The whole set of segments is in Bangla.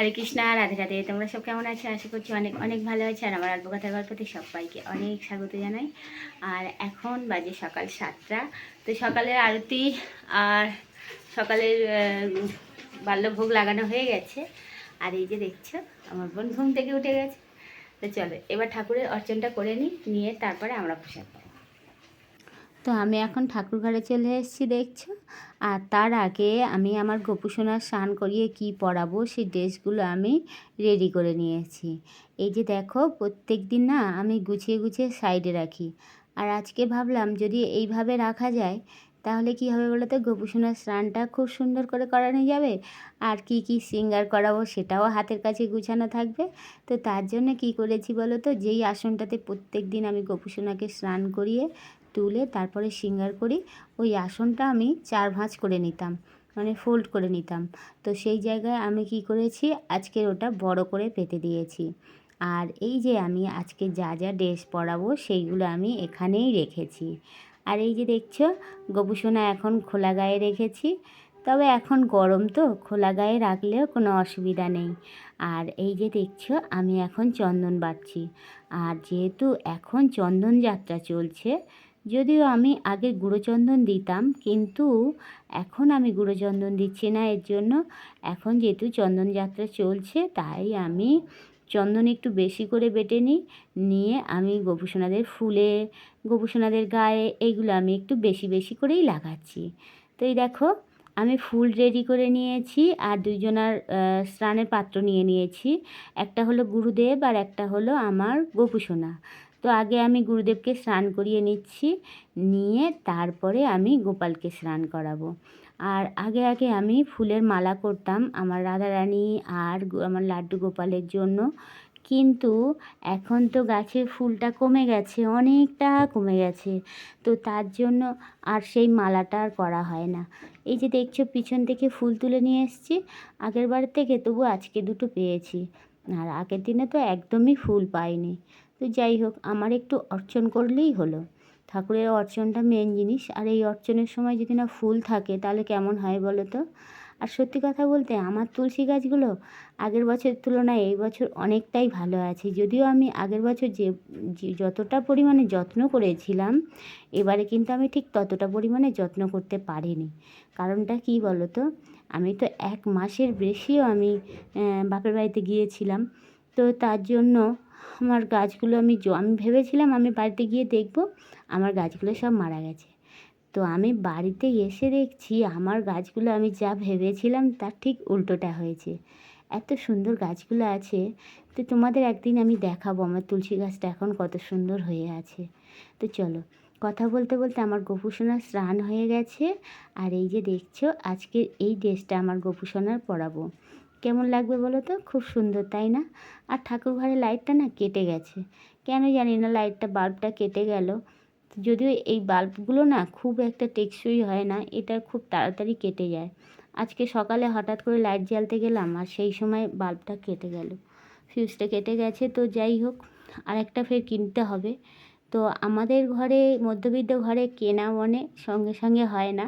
হরে কৃষ্ণা, রাধে রাধে। তোমরা সব কেমন আছো? আশা করছি অনেক অনেক ভালো আছে। আর আমার অল্পকথার গল্পতে সবাইকে অনেক স্বাগত জানাই। আর এখন বাজে সকাল সাতটা। তো সকালের আরতি আর সকালের বাল্যভোগ লাগানো হয়ে গেছে। আর এই যে দেখছ, আমার বোন ঘুম থেকে উঠে গেছে। তো চলো, এবার ঠাকুরের অর্চনটা করে নিই, নিয়ে তারপরে আমরা প্রসাদ পাবো। তো আমি এখন ঠাকুর ঘরে চলে এসেছি, দেখছ? আর তার আগে আমি আমার গোপুসোনার স্নান করিয়ে কি পরাবো, সেই ড্রেসগুলো আমি রেডি করে নিয়েছি। এই যে দেখো প্রত্যেক দিন না আমি গুছিয়ে গুছিয়ে সাইডে রাখি। আর আজকে ভাবলাম যদি এইভাবে রাখা যায়, তাহলে কি হবে বলো তো গোপুসোনার স্নানটা খুব সুন্দর করে করানো যাবে। আর কি কি সিঙ্গার করাবো সেটাও হাতের কাছে গুছানো থাকবে। তো তার জন্য কি করেছি বলো তো যেই আসনটাতে প্রত্যেক দিন আমি গোপুসোনাকে স্নান করিয়ে তুলে তারপরে সিঙ্গার করি, ওই আসনটা আমি চার ভাঁজ করে নিতাম মানে ফোল্ড করে নিতাম। তো সেই জায়গায় আমি কি করেছি আজকের ওটা বড় করে পেতে দিয়েছি। আর এই যে আমি আজকে যা যা ড্রেস পরাবো সেইগুলো আমি এখানেই রেখেছি। আর এই যে দেখছ গবুসোনা এখন খোলা গায়ে রেখেছি। তবে এখন গরম তো, খোলা গায়ে রাখলেও কোনো অসুবিধা নেই। আর এই যে দেখছ, আমি এখন চন্দন বাটছি আর যেহেতু এখন চন্দন যাত্রা চলছে যদিও আমি আগে গুঁড়োচন্দন দিতাম, কিন্তু এখন আমি গুঁড়োচন্দন দিচ্ছি না। এর জন্য এখন যেহেতু চন্দন যাত্রা চলছে, তাই আমি চন্দন একটু বেশি করে বেটে নিই। নিয়ে আমি গোপুসোনাদের ফুলে, গোপুসোনাদের গায়ে এইগুলো আমি একটু বেশি বেশি করেই লাগাচ্ছি। তো এই দেখো, আমি ফুল রেডি করে নিয়েছি আর দুইজনার স্নানের পাত্র নিয়ে নিয়েছি। একটা হলো গুরুদেব আর একটা হলো আমার গোপুসোনা। তো আগে আমি গুরুদেবকে স্নান করিয়ে নিচ্ছি, নিয়ে তারপরে আমি গোপালকে স্নান করাবো। আর আগে আগে আমি ফুলের মালা করতাম আমার রাধারানী আর আমার লাড্ডু গোপালের জন্য। কিন্তু এখন তো গাছের ফুলটা কমে গেছে, অনেকটা কমে গেছে। তো তার জন্য আর সেই মালাটা আর করা হয় না। এই যে দেখছ, পিছন থেকে ফুল তুলে নিয়ে এসেছি। আগের বার থেকে তবু আজকে দুটো পেয়েছি। আর আগের দিনে তো একদমই ফুল পাইনি। তো যাই হোক, আমার একটু অর্চন করলেই হলো। ঠাকুরের অর্চনটা মেন জিনিস, আর এই অর্চনের সময় যদি না ফুল থাকে, তাহলে কেমন হয় বলো তো? আর সত্যি কথা বলতে, আমার তুলসী গাছগুলো আগের বছরের তুলনায় এই বছর অনেকটাই ভালো আছে। যদিও আমি আগের বছর যে- যতটা পরিমাণে যত্ন করেছিলাম, এবারে কিন্তু আমি ঠিক ততটা পরিমাণে যত্ন করতে পারিনি। কারণটা কী বলো তো? আমি তো এক মাসের বেশিও আমি বাপের বাড়িতে গিয়েছিলাম। তো তার জন্য আমার গাছগুলো আমি আমি ভেবেছিলাম আমি বাড়িতে গিয়ে দেখব, আমার গাছগুলো সব মারা গেছে। তো আমি বাড়িতে এসে দেখছি আমার গাছগুলো আমি যা ভেবেছিলাম তার ঠিক উল্টোটা হয়েছে। এত সুন্দর গাছগুলো আছে, তো তোমাদের একদিন আমি দেখাবো আমার তুলসী গাছটা এখন কত সুন্দর হয়ে আছে। তো চলো, কথা বলতে বলতে আমার গোপুসোনার স্নান হয়ে গেছে, আর এই যে দেখছ আজকের এই ড্রেসটা আমার গোপুসোনার পরাবো। কেমন লাগবে বলো তো? খুব সুন্দর, তাই না? আর ঠাকুর ঘরের লাইটটা না কেটে গেছে। কেন জানি না লাইটটা বাল্বটা কেটে গেল। যদিও এই বাল্বগুলো না খুব একটা টেকসই হয় না, এটা খুব তাড়াতাড়ি কেটে যায়। আজকে সকালে হঠাৎ করে লাইট জ্বালতে গেলাম আর সেই সময় বাল্বটা কেটে গেল। ফিউজটা কেটে গেছে, তো যাই হোক আর একটা ফের কিনতে হবে। তো আমাদের ঘরে, মধ্যবিত্ত ঘরে কেনা মনে সঙ্গে সঙ্গে হয় না।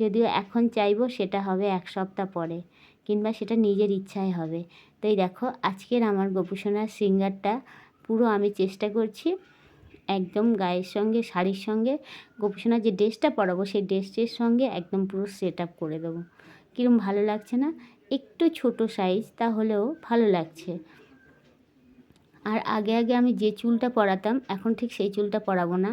যদিও এখন চাইব সেটা হবে এক সপ্তাহ পরে, কিংবা সেটা নিজের ইচ্ছায় হবে। তাই দেখো, আজকের আমার গোপুসোনার সিঙ্গারটা পুরো আমি চেষ্টা করছি একদম গায়ের সঙ্গে, শাড়ির সঙ্গে গোপুসোনার যে ড্রেসটা পরাবো সেই ড্রেসটির সঙ্গে একদম পুরো সেট আপ করে দেবো। কীরকম ভালো লাগছে না? একটু ছোট সাইজ তাহলেও ভালো লাগছে। আর আগে আগে আমি যে চুলটা পরাতাম, এখন ঠিক সেই চুলটা পরাবো না।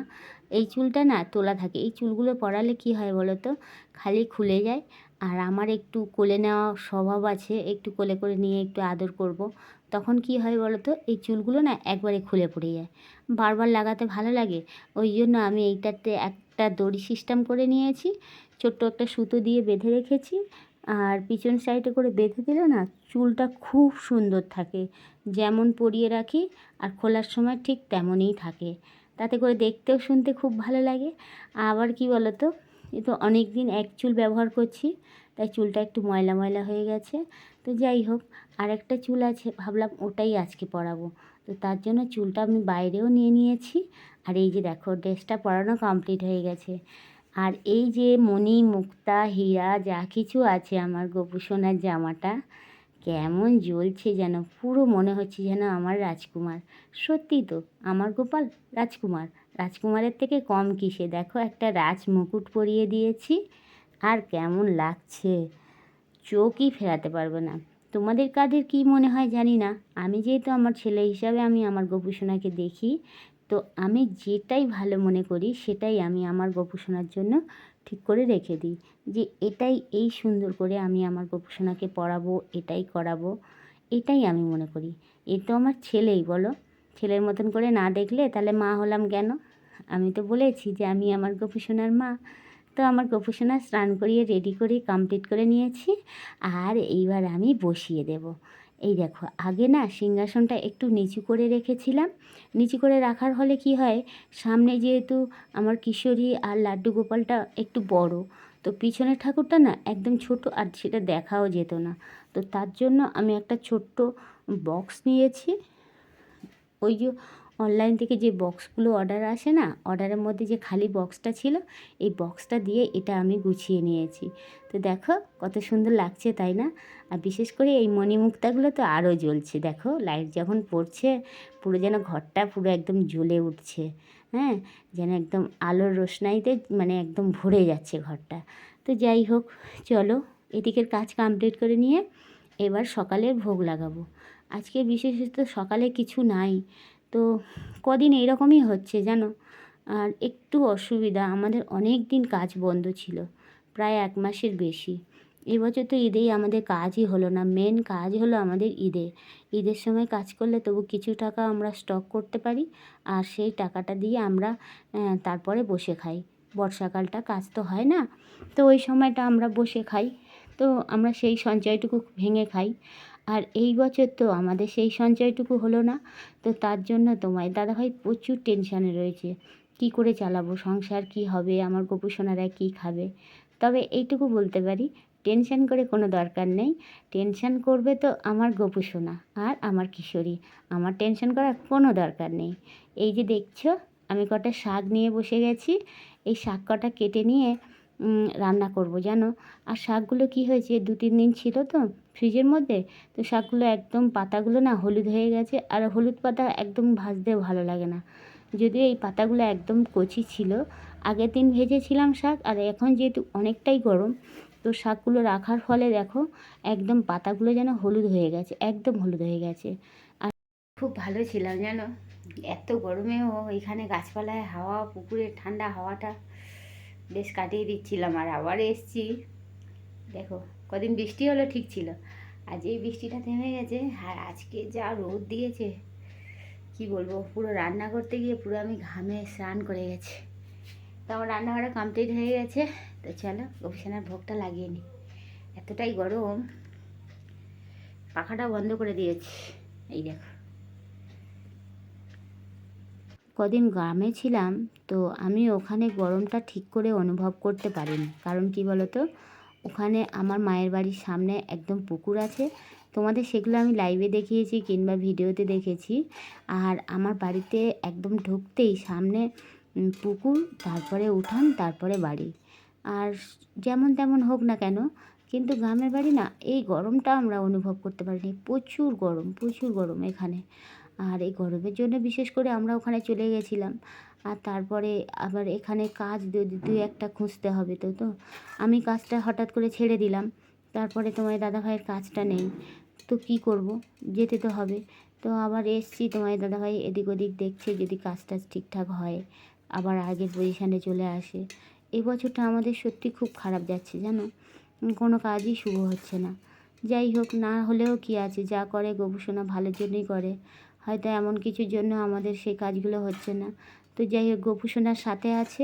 এই চুলটা না তোলা থাকে। এই চুলগুলো পরালে কি হয় বলো তো? খালি খুলে যায়। আর আমার একটু কোলে নেওয়া স্বভাব আছে, একটু কোলে করে নিয়ে একটু আদর করব। তখন কি হয় বলো তো? এই চুলগুলো না একবারে খুলে পড়ে যায়। বারবার লাগাতে ভালো লাগে। ওই জন্য আমি এইটাতে একটা দড়ি সিস্টেম করে নিয়েছি। ছোট্ট একটা সুতো দিয়ে বেঁধে রেখেছি। আর পিছন সাইডে করে বেঁধে দিলে না চুলটা খুব সুন্দর থাকে। যেমন পরিয়ে রাখি আর খোলার সময় ঠিক তেমনই থাকে। তাতে করে দেখতেও শুনতে খুব ভালো লাগে। আবার কি বলো তো এ তো অনেক দিন এক চুল ব্যবহার করছি, তাই চুলটা একটু ময়লা ময়লা হয়ে গেছে। তো যাই হোক, আরেকটা চুল আছে, ভাবলাম ওটাই আজকে পরাবো। তো তার জন্য চুলটা আমি বাইরেও নিয়ে নিয়েছি। আর এই যে দেখো, ড্রেসটা পরানো কমপ্লিট হয়ে গেছে। আর এই যে মণি, মুক্তা, হীরা, যা কিছু আছে আমার গোপু সোনার জামাটা কেমন জ্বলছে যেন, পুরো মনে হচ্ছে যেন আমার রাজকুমার। সত্যি তো, আমার গোপাল, রাজকুমার। রাজকুমারের থেকে কম কিসে? দেখো, একটা রাজ মুকুট পরিয়ে দিয়েছি, আর কেমন লাগছে। চোখই ফেরাতে পারবে না। তোমাদের কাদের কী মনে হয় জানি না। আমি যেহেতু আমার ছেলে হিসাবে আমি আমার গোপুসোনাকে দেখি, তো আমি যেটাই ভালো মনে করি, সেটাই আমি আমার গোপুসোনার জন্য ঠিক করে রেখে দিই যে এটাই এই সুন্দর করে আমি আমার গোপুসোনাকে পড়াবো, এটাই করাবো, এটাই আমি মনে করি। এ তো আমার ছেলেই বলো। ছেলের মতন করে না দেখলে তাহলে মা হলাম কেন? আমি তো বলেছি যে আমি আমার গোপুসোনার মা। তো আমার গোপুসোনা স্নান করিয়ে রেডি করে কমপ্লিট করে নিয়েছি। আর এইবার আমি বসিয়ে দেব। এই দেখো, আগে না সিংহাসনটা একটু নিচু করে রেখেছিলাম। নিচু করে রাখার ফলে কি হয়, সামনে যেহেতু আমার কিশোরী আর লাড্ডু গোপালটা একটু বড়, তো পিছনের ঠাকুরটা না একদম ছোট আর সেটা দেখাও যেত না। তো তার জন্য আমি একটা ছোট্ট বক্স নিয়েছি। ওই যে অনলাইন থেকে যে বক্সগুলো অর্ডার আসে না, অর্ডারের মধ্যে যে খালি বক্সটা ছিল, এই বক্সটা দিয়ে এটা আমি গুছিয়ে নিয়েছি। তো দেখো কত সুন্দর লাগছে, তাই না? আর বিশেষ করে এই মণিমুক্তাগুলো তো আরও জ্বলছে, দেখো। লাইট যখন পড়ছে, পুরো যেন ঘরটা পুরো একদম জ্বলে উঠছে হ্যাঁ? যেন একদম আলোর রোশনাইতে মানে একদম ভরে যাচ্ছে ঘরটা। তো যাই হোক, চলো, এদিকের কাজ কমপ্লিট করে নিয়ে এবার সকালের ভোগ লাগাবো। আজকে বিশেষত সকালে কিছু নাই, তো কদিন এইরকমই হচ্ছে জানো? আর একটু অসুবিধা, আমাদের অনেক দিন কাজ বন্ধ ছিল, প্রায় এক মাসের বেশি। এবছর তো ঈদেই আমাদের কাজই হলো না মেন কাজ হলো আমাদের ঈদে। ঈদের সময় কাজ করলে তবু কিছু টাকা আমরা স্টক করতে পারি, আর সেই টাকাটা দিয়ে আমরা তারপরে বসে খাই। বর্ষাকালটা কাজ তো হয় না, তো ওই সময়টা আমরা বসে খাই, তো আমরা সেই সঞ্চয়টুকু ভেঙে খাই। আর এই বছর তো আমাদের সেই সঞ্চয়টুকু হলো না, তো তার জন্য তোমায়, দাদাভাই প্রচুর টেনশানে রয়েছে। কি করে চালাবো, সংসার কি হবে, আমার গোপুসোনারা কি খাবে? তবে এইটুকু বলতে পারি টেনশন করে কোনো দরকার নেই। টেনশন করবে তো আমার গোপুসোনা আর আমার কিশোরী। আমার টেনশন করার কোনো দরকার নেই। এই যে দেখছ, আমি কটা শাক নিয়ে বসে গেছি। এই শাক কটা কেটে নিয়ে রান্না করব, জানো? আর শাকগুলো কি হয়েছে? দু, তিন দিন ছিল তো ফ্রিজের মধ্যে। তো শাকগুলো একদম পাতাগুলো না হলুদ হয়ে গেছে। আর হলুদ পাতা একদম ভাজতেও ভালো লাগে না। যদিও এই পাতাগুলো একদম কচি ছিল। আগের দিন ভেজেছিলাম শাক আর এখন যেহেতু অনেকটাই গরম তো শাকগুলো রাখার ফলে দেখো একদম পাতাগুলো যেন হলুদ হয়ে গেছে, একদম হলুদ হয়ে গেছে। আর খুব ভালো ছিলাম জানো, এত গরমেও এখানে গাছপালায় হাওয়া পুকুরের ঠান্ডা হাওয়াটা বেশ কাটিয়ে দিচ্ছিলাম আর আবার এসছি। দেখো, কদিন বৃষ্টি হলো ঠিক ছিল, আজ এই বৃষ্টিটা থেমে গেছে আর আজকে যা রোদ দিয়েছে, কি বলব, পুরো রান্না করতে গিয়ে পুরো আমি ঘামে স্নান করে গেছি। তো আমার রান্নাঘরটা কমপ্লিট হয়ে গেছে। তো চলো, গোপীসোনার ভোগটা লাগিয়ে নিই এতটাই গরম পাখাটা বন্ধ করে দিয়েছি। এই দেখো। কদিন গ্রামে ছিলাম, তো আমি ওখানে গরমটা ঠিক করে অনুভব করতে পারিনি। কারণ কি বলো তো ওখানে আমার মায়ের বাড়ির সামনে একদম পুকুর আছে। তোমাদের সেগুলো আমি লাইভে দেখিয়েছি কিংবা ভিডিওতে দেখেছি। আর আমার বাড়িতে একদম ঢুকতেই সামনে পুকুর, তারপরে উঠান, তারপরে বাড়ি। আর যেমন তেমন হোক না কেন, কিন্তু গ্রামের বাড়ি না, এই গরমটা আমরা অনুভব করতে পারিনি। প্রচুর গরম প্রচুর গরম এখানে। আর এই গরমের জন্য বিশেষ করে আমরা ওখানে চলে গেছিলাম। আর তারপরে আবার এখানে কাজ দু দু একটা খুঁজতে হবে তো তো। আমি কাজটা হঠাৎ করে ছেড়ে দিলাম। তারপরে তোমার দাদাভাইয়ের কাজটা নেই। তো কি করব? যেতে তো হবে। তো আবার এসছি, তোমার দাদাভাই এদিক ওদিক দেখছে যদি কাজ টাজ ঠিকঠাক হয়। আবার আগের পজিশানে চলে আসে। এই বছরটা আমাদের সত্যি খুব খারাপ যাচ্ছে, জানো? কোনো কাজই শুভ হচ্ছে না। যাই হোক, না হলেও কি আছে, যা করে গবেষণা ভালোর জন্যই করে। হয়তো এমন কিছুর জন্য আমাদের সেই কাজগুলো হচ্ছে না। তো যাই হোক গোপুসোনার সাথে আছে,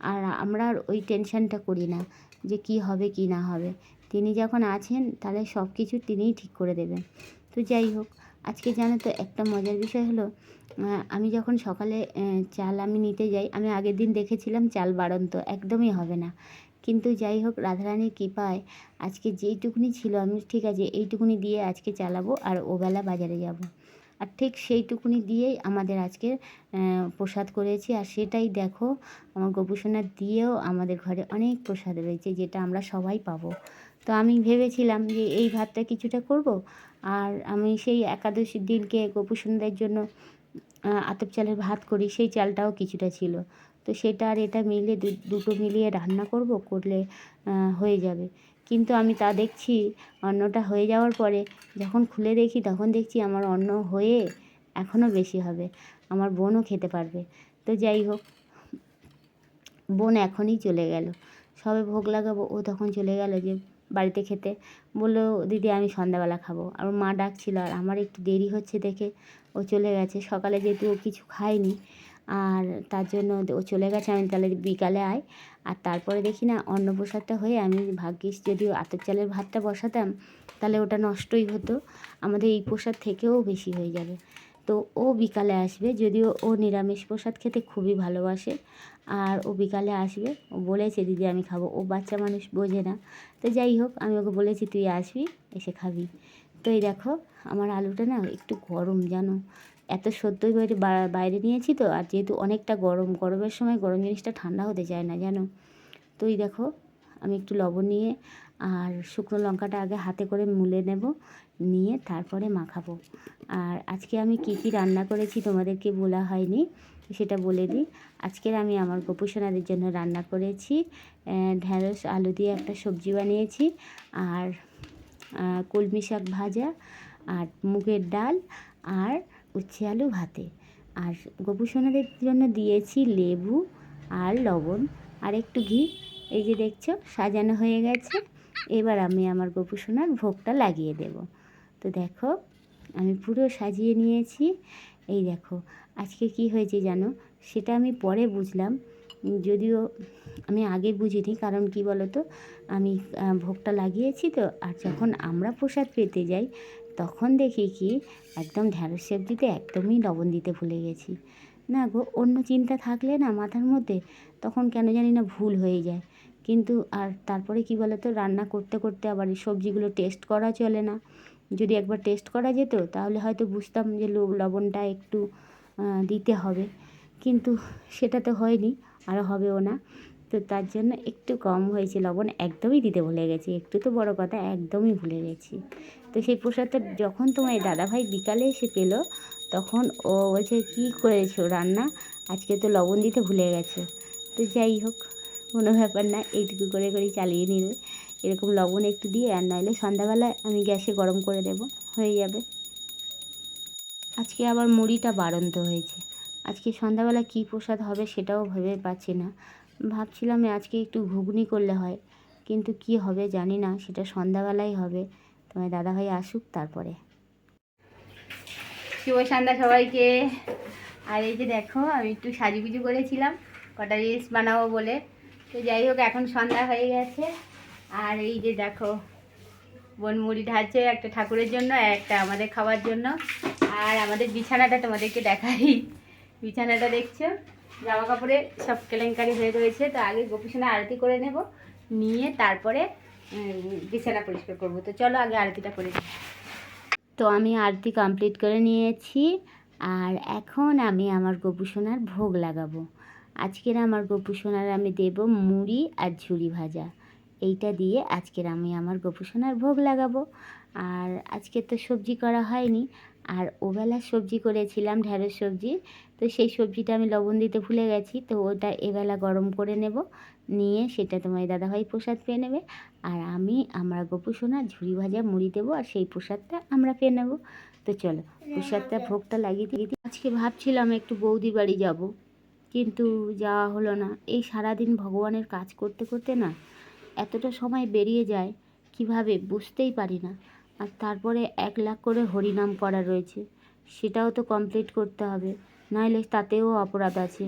আর আমরা আর ওই টেনশনটা করি না যে কি হবে কি না হবে। তিনি যখন আছেন, তাহলে সব কিছু তিনিই ঠিক করে দেবেন। তো যাই হোক আজকে জানো তো, একটা মজার বিষয় হলো আমি যখন সকালে চাল আমি নিতে যাই, আমি আগের দিন দেখেছিলাম চাল বাড়ন্ত, একদমই হবে না। কিন্তু যাই হোক, রাধারানীর কৃপায় আজকে যেইটুকুনি ছিল, আমি ঠিক আছে, এইটুকুনি দিয়ে আজকে চালাবো আর ওবেলা বাজারে যাব। আর ঠিক সেইটুকুনি দিয়েই আমাদের আজকে প্রসাদ করেছি। আর সেটাই দেখো, আমার গোপুসোনা দিয়েও আমাদের ঘরে অনেক প্রসাদ রয়েছে, যেটা আমরা সবাই পাবো। তো আমি ভেবেছিলাম যে এই ভাতটা কিছুটা করব। আর আমি সেই একাদশীর দিনকে গোপুসুন্দরের জন্য আহ, আতপ চালের ভাত করি সেই চালটাও কিছুটা ছিল। তো সেটা আর এটা মিলে দুটো মিলিয়ে রান্না করব করলে হয়ে যাবে। কিন্তু আমি তা দেখছি অন্নটা হয়ে যাওয়ার পরে যখন খুলে দেখি তখন দেখছি আমার অন্ন হয়ে এখনও বেশি হবে। আমার বোনও খেতে পারবে। তো যাই হোক বোন এখনই চলে গেল। সবে ভোগ লাগাবো ও তখন চলে গেল যে বাড়িতে খেতে। বলল, দিদি, আমি সন্ধ্যাবেলা খাব। আর মা ডাকছিল, আর আমার একটু দেরি হচ্ছে দেখে। ও চলে গেছে। সকালে যেহেতু ও কিছু খায়নি, আর তার জন্য ও চলে গেছে, আমি তাহলে বিকালে আয়। আর তারপরে দেখি না, অন্নপ্রসাদটা হয়ে আমি ভাগ্যিস যদি আতপ চালের ভাতটা বসাতাম, তাহলে ওটা নষ্টই হতো। আমাদের এই প্রসাদ থেকেও বেশি হয়ে যাবে। তো ও বিকালে আসবে, যদিও ও নিরামিষ প্রসাদ খেতে খুবই ভালোবাসে। আর ও বিকালে আসবে, ও বলেছে, দিদি, আমি খাব। ও বাচ্চা মানুষ বোঝে না। তো যাই হোক, আমি ওকে বলেছি, তুই আসবি, এসে খাবি। তো এই দেখো, আমার আলুটা না একটু গরম, জানো? এত সদ্যই বাইরে বাইরে নিয়েছি তো, আর যেহেতু অনেকটা গরম, গরমের সময় গরম জিনিসটা ঠান্ডা হতে চায় না, জানো? তো এই দেখো, আমি একটু লবণ নিয়ে আর শুকনো লঙ্কাটা আগে হাতে করে মুলে নেব, নিয়ে তারপরে মাখাবো। আর আজকে আমি কি কি রান্না করেছি তোমাদেরকে বলা হয়নি, সেটা বলে দিই। আজকের আমি আমার গোপুসোনাদের জন্য রান্না করেছি ঢ্যাঁড়স আলু দিয়ে একটা সবজি বানিয়েছি, আর কলমি শাক ভাজা, আর মুগের ডাল, আর উচ্ছে আলু ভাতে। আর গোপুসোনাদের জন্য দিয়েছি লেবু আর লবণ, আর একটু ঘি। এই যে দেখছ, সাজানো হয়ে গেছে। এবার আমি আমার গোপুসোনার ভোগটা লাগিয়ে দেব। তো দেখো, আমি পুরো সাজিয়ে নিয়েছি। এই দেখো, আজকে কি হয়েছে জানো? সেটা আমি পরে বুঝলাম। যদিও আমি আগে বুঝিনি, কারণ কি তো আমি ভোগটা লাগিয়েছি তো, আর যখন আমরা প্রসাদ পেতে যাই, তখন দেখি কি, একদম ঢ্যাঁড়স সবজিতে একদমই লবণ দিতে ভুলে গেছি। না গো, অন্য চিন্তা থাকলে না মাথার মধ্যে তখন কেন জানি না ভুল হয়ে যায়। কিন্তু আর তারপরে কি বলো তো রান্না করতে করতে আবার এই সবজিগুলো টেস্ট করা চলে না। যদি একবার টেস্ট করা যেত, তাহলে হয়তো বুঝতাম যে লবণটা একটু দিতে হবে। কিন্তু সেটা তো হয়নি, আর হবেও না। তো তার জন্য একটু কম হয়েছে লবণ, একদমই দিতে ভুলে গেছি। একটু তো বড় কথা, একদমই ভুলে গেছি। তো সেই প্রসাদটা যখন তোমার দাদাভাই বিকালে এসে পেল, তখন ও বলছে, কী করেছ রান্না? আজকে তো লবণ দিতে ভুলে গেছে। তো যাই হোক কোনো ব্যাপার না, এইটুকু করে করে চালিয়ে নেবে। এরকম লবণ একটু দিয়ে, আর নইলে সন্ধ্যাবেলায় আমি গ্যাসে গরম করে দেব, হয়ে যাবে। আজকে আবার মুড়িটা বাড়ন্ত হয়েছে। আজকে সন্ধ্যাবেলা কী প্রসাদ হবে সেটাও ভেবে পাচ্ছি না। ভাবছিলাম আজকে একটু ঘুগনি করলে হয়, কিন্তু কি হবে জানি না, সেটা সন্ধ্যাবেলাই হবে। তোমার দাদাভাই আসুক তারপরে। শুভ সন্ধ্যা সবাইকে। আর এই যে দেখো, আমি একটু সাজুগুজু করেছিলাম, কটা রিলস বানাবো বলে। তো যাই হোক, এখন সন্ধ্যা হয়ে গেছে। আর এই যে দেখো, বোন মুড়ি ঢালছে একটা ঠাকুরের জন্য একটা আমাদের খাওয়ার জন্য। আর আমাদের বিছানাটা তোমাদেরকে দেখাই। বিছানাটা দেখছ? জামা কাপড়ে সব কেলেঙ্কারি হয়ে রয়েছে। তো আগে গোপিসোনা আরতি করে নেব, নিয়ে তারপরে বিছানা পরিষ্কার করব। তো চলো আগে আরতিটা করে তো আমি আরতি কমপ্লিট করে নিয়েছি। আর এখন আমি আমার গোপুসোনার ভোগ লাগাবো। আজকের আমার গোপুসোনার আমি দেব মুড়ি আর ঝুড়ি ভাজা। এইটা দিয়ে আজকের আমি আমার গোপুসোনার ভোগ লাগাবো। আর আজকে তো সবজি করা হয়নি। আর ওবেলা সবজি করেছিলাম ঢ্যাঁড়স সবজি। তো সেই সবজিটা আমি লবণ দিতে ভুলে গেছি তো ওটা এবেলা গরম করে নেব। নিয়ে সেটা তোমার দাদাভাই প্রসাদ পেয়ে নেবে। আর আমি আমার গোপুসোনা ঝুড়ি ভাজা মুড়ি দেবো আর সেই প্রসাদটা আমরা পেয়ে নেব। তো চলো প্রসাদটা ভোগটা লাগিয়ে দিয়ে আজকে ভাবছিলাম একটু বৌদি বাড়ি যাব। কিন্তু যাওয়া হলো না। এই সারাদিন ভগবানের কাজ করতে করতে না এতটা সময় বেরিয়ে যায় কীভাবে বুঝতেই পারি না। আর তারপরে এক লাখ করে হরিনাম করা রয়েছে। সেটাও তো কমপ্লিট করতে হবে। নাহলে তাতেও অপরাধ আছে।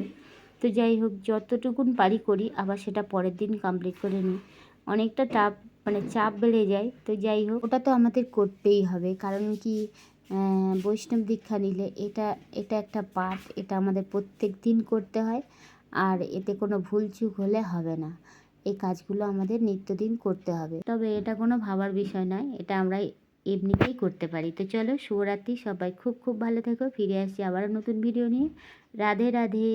তো যাই হোক, যতটুকুন পারি করি, আবার সেটা পরের দিন কমপ্লিট করে নিই। অনেকটা চাপ মানে চাপ বেড়ে যায়। তো যাই হোক, ওটা তো আমাদের করতেই হবে। কারণ কি বৈষ্ণব দীক্ষা নিলে এটা এটা একটা পাঠ, এটা আমাদের প্রত্যেক দিন করতে হয়। আর এতে কোনো ভুলচুক হলে হবে না। এই কাজগুলো আমাদের নিত্যদিন করতে হবে। তবে এটা কোনো ভাবার বিষয় নয়, এটা আমরা এমনিতেই করতে পারি। তো চলো, শুভরাত্রি, সবাই খুব খুব ভালো থেকো। ফিরে আসছি আবারও নতুন ভিডিও নিয়ে। রাধে রাধে।